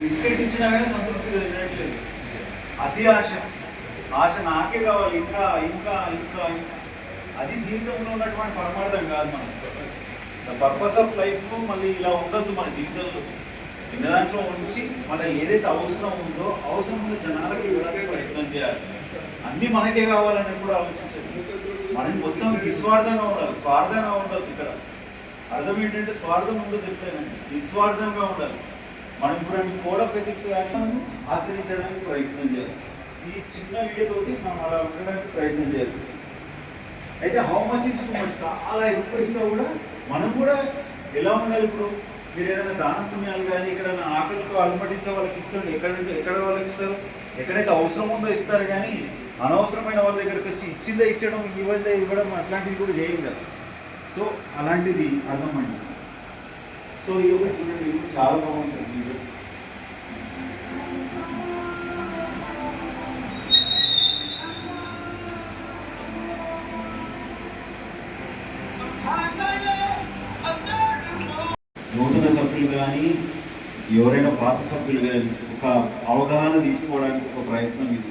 Biscuit ఇచ్చినా కానీ సంతృప్తి తినట్లేదు అతి ఆశ. ఆశ నాకే కావాలి. ఇంకా ఇంకా ఇంకా ఇంకా. అది జీవితంలో ఉన్నటువంటి పరమార్థం కాదు మనం. ద పర్పస్ ఆఫ్ లైఫ్ మళ్ళీ ఇలా ఉండద్దు మన జీవితంలో. ఇన్న దాంట్లో ఉంచి మన ఏదైతే అవసరం ఉందో అవసరం ఉన్న జనాలకి ఇవ్వడానికి ప్రయత్నం చేయాలి. అన్నీ మనకే కావాలని కూడా ఆలోచించాలి మనం మొత్తం నిస్వార్థంగా ఉండాలి. స్వార్థంగా ఉండదు ఇక్కడ. అర్థం ఏంటంటే స్వార్థం ఉండదు చెప్పానండి నిస్వార్థంగా ఉండాలి. మనం ఇప్పుడు కోడ్ ఆఫ్ ఎథిక్స్ కానీ ఆచరించడానికి ప్రయత్నం చేయాలి. ఈ చిన్న వీడియోతోటి మనం అలా ఉండడానికి ప్రయత్నం చేయాలి. అయితే how much is too much అలా ఎక్కువ ఇస్తా కూడా. మనం కూడా ఎలా ఉండాలి ఇప్పుడు? మీరు ఏదైనా దాన పుణ్యాలు కానీ ఎక్కడైనా ఆకలితో అలమటించే వాళ్ళకి ఇస్తారు. ఎక్కడ ఎక్కడ వాళ్ళకి ఇస్తారు? ఎక్కడైతే అవసరం ఉందో ఇస్తారు కానీ అనవసరమైన వాళ్ళ దగ్గరికి వచ్చి ఇచ్చిందే ఇచ్చడం ఇవ్వదే ఇవ్వడం అట్లాంటివి కూడా చేయం కదా. సో అలాంటిది అర్థమండి సో ఈ ఒకటి ఇది చాలా బాగుంటుంది. నూతన సభ్యులు కానీ ఎవరైనా పాత సభ్యులు కానీ ఒక అవగాహన తీసుకోవడానికి ఒక ప్రయత్నం ఇది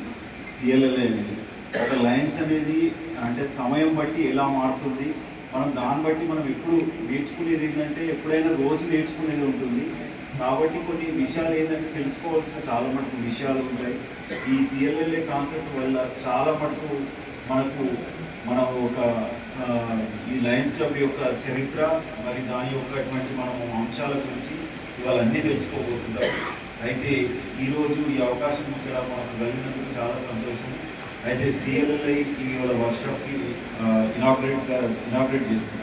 సిఎల్ఎల్ఏ అనేది. ఒక లైన్స్ అనేది అంటే సమయం బట్టి ఎలా మారుతుంది మనం దాన్ని బట్టి మనం ఎప్పుడు నేర్చుకునేది ఏంటంటే ఎప్పుడైనా రోజు నేర్చుకునేది ఉంటుంది. కాబట్టి కొన్ని విషయాలు ఏంటంటే తెలుసుకోవాల్సిన చాలా మటుకు విషయాలు ఉంటాయి. ఈ సిఎల్ఎల్ఏ కాన్సెప్ట్ వల్ల చాలా మటుకు మనకు మన ఒక ఈ లయన్స్ క్లబ్ యొక్క చరిత్ర మరి దాని యొక్క అటువంటి మనం అంశాల గురించి ఇవాళ అన్నీ అయితే ఈరోజు ఈ అవకాశం ఇక్కడ మనకు కలిగినందుకు చాలా సంతోషం. అయితే సిఎల్ఐ ఇవాళ వర్క్షాప్కి ఇనాగ్రేట్ ఇనాగ్రేట్ చేస్తుంది.